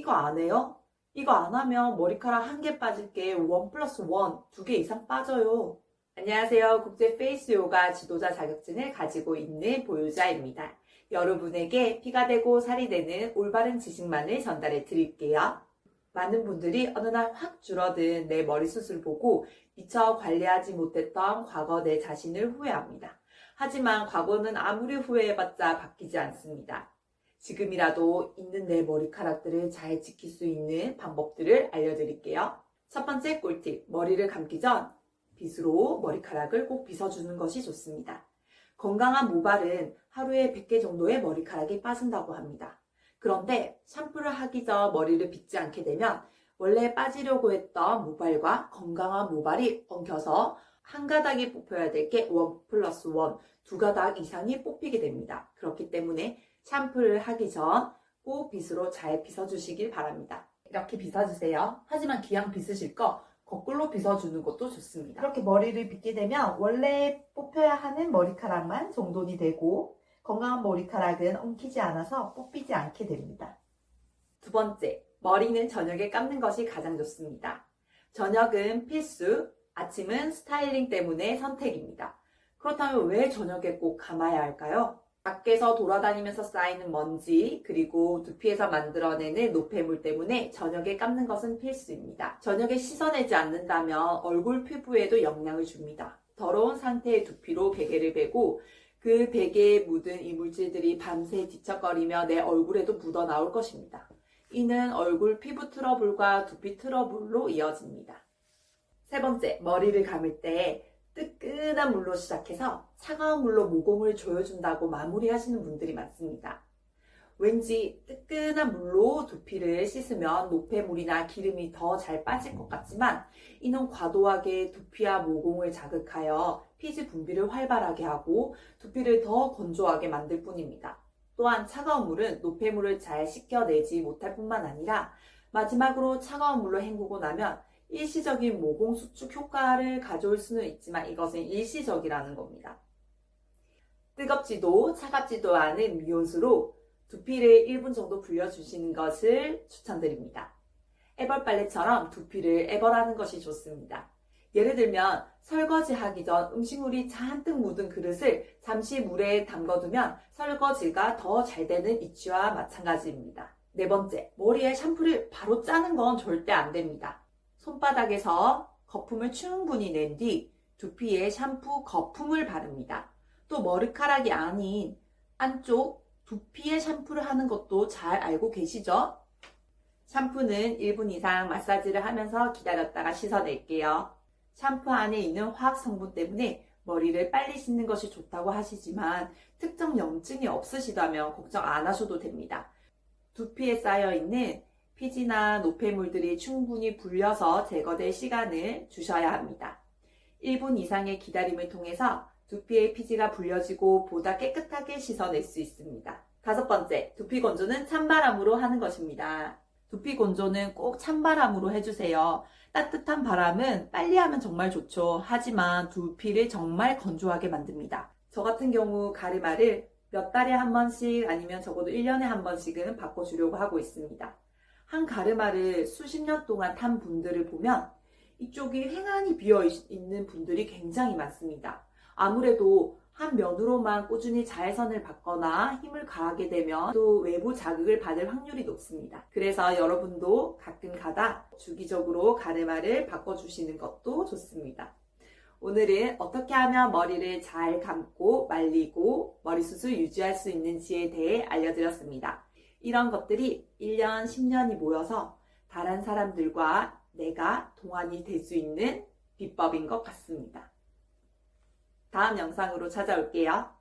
이거 안 해요? 이거 안 하면 머리카락 한 개 빠질 게 원 플러스 원, 두 개 이상 빠져요. 안녕하세요. 국제 페이스 요가 지도자 자격증을 가지고 있는 보유자입니다. 여러분에게 피가 되고 살이 되는 올바른 지식만을 전달해 드릴게요. 많은 분들이 어느 날 확 줄어든 내 머리숱을 보고 미처 관리하지 못했던 과거 내 자신을 후회합니다. 하지만 과거는 아무리 후회해봤자 바뀌지 않습니다. 지금이라도 있는 내 머리카락들을 잘 지킬 수 있는 방법들을 알려드릴게요. 첫 번째 꿀팁, 머리를 감기 전 빗으로 머리카락을 꼭 빗어주는 것이 좋습니다. 건강한 모발은 하루에 100개 정도의 머리카락이 빠진다고 합니다. 그런데 샴푸를 하기 전 머리를 빗지 않게 되면 원래 빠지려고 했던 모발과 건강한 모발이 엉켜서 한 가닥이 뽑혀야 될 게 원 플러스 원, 두 가닥 이상이 뽑히게 됩니다. 그렇기 때문에 샴푸를 하기 전 꼭 빗으로 잘 빗어주시길 바랍니다. 이렇게 빗어주세요. 하지만 기왕 빗으실 거 거꾸로 빗어주는 것도 좋습니다. 이렇게 머리를 빗게 되면 원래 뽑혀야 하는 머리카락만 정돈이 되고 건강한 머리카락은 엉키지 않아서 뽑히지 않게 됩니다. 두 번째, 머리는 저녁에 감는 것이 가장 좋습니다. 저녁은 필수, 아침은 스타일링 때문에 선택입니다. 그렇다면 왜 저녁에 꼭 감아야 할까요? 밖에서 돌아다니면서 쌓이는 먼지, 그리고 두피에서 만들어내는 노폐물 때문에 저녁에 감는 것은 필수입니다. 저녁에 씻어내지 않는다면 얼굴 피부에도 영향을 줍니다. 더러운 상태의 두피로 베개를 베고 그 베개에 묻은 이물질들이 밤새 뒤척거리며 내 얼굴에도 묻어 나올 것입니다. 이는 얼굴 피부 트러블과 두피 트러블로 이어집니다. 세 번째, 머리를 감을 때 뜨끈한 물로 시작해서 차가운 물로 모공을 조여준다고 마무리하시는 분들이 많습니다. 왠지 뜨끈한 물로 두피를 씻으면 노폐물이나 기름이 더 잘 빠질 것 같지만 이는 과도하게 두피와 모공을 자극하여 피지 분비를 활발하게 하고 두피를 더 건조하게 만들 뿐입니다. 또한 차가운 물은 노폐물을 잘 씻겨내지 못할 뿐만 아니라 마지막으로 차가운 물로 헹구고 나면 일시적인 모공 수축 효과를 가져올 수는 있지만 이것은 일시적이라는 겁니다. 뜨겁지도 차갑지도 않은 미온수로 두피를 1분 정도 불려주시는 것을 추천드립니다. 애벌 빨래처럼 두피를 애벌하는 것이 좋습니다. 예를 들면 설거지 하기 전 음식물이 잔뜩 묻은 그릇을 잠시 물에 담궈두면 설거지가 더 잘 되는 이치와 마찬가지입니다. 네 번째, 머리에 샴푸를 바로 짜는 건 절대 안 됩니다. 손바닥에서 거품을 충분히 낸 뒤 두피에 샴푸 거품을 바릅니다. 또 머리카락이 아닌 안쪽 두피에 샴푸를 하는 것도 잘 알고 계시죠? 샴푸는 1분 이상 마사지를 하면서 기다렸다가 씻어낼게요. 샴푸 안에 있는 화학 성분 때문에 머리를 빨리 씻는 것이 좋다고 하시지만 특정 염증이 없으시다면 걱정 안 하셔도 됩니다. 두피에 쌓여 있는 피지나 노폐물들이 충분히 불려서 제거될 시간을 주셔야 합니다. 1분 이상의 기다림을 통해서 두피의 피지가 불려지고 보다 깨끗하게 씻어낼 수 있습니다. 다섯 번째, 두피 건조는 찬바람으로 하는 것입니다. 두피 건조는 꼭 찬바람으로 해주세요. 따뜻한 바람은 빨리 하면 정말 좋죠. 하지만 두피를 정말 건조하게 만듭니다. 저 같은 경우 가르마를 몇 달에 한 번씩 아니면 적어도 1년에 한 번씩은 바꿔주려고 하고 있습니다. 한 가르마를 수십 년 동안 탄 분들을 보면 이쪽이 횡하니 비어 있는 분들이 굉장히 많습니다. 아무래도 한 면으로만 꾸준히 자외선을 받거나 힘을 가하게 되면 또 외부 자극을 받을 확률이 높습니다. 그래서 여러분도 가끔 가다 주기적으로 가르마를 바꿔주시는 것도 좋습니다. 오늘은 어떻게 하면 머리를 잘 감고 말리고 머리숱을 유지할 수 있는지에 대해 알려드렸습니다. 이런 것들이 1년, 10년이 모여서 다른 사람들과 내가 동안이 될 수 있는 비법인 것 같습니다. 다음 영상으로 찾아올게요.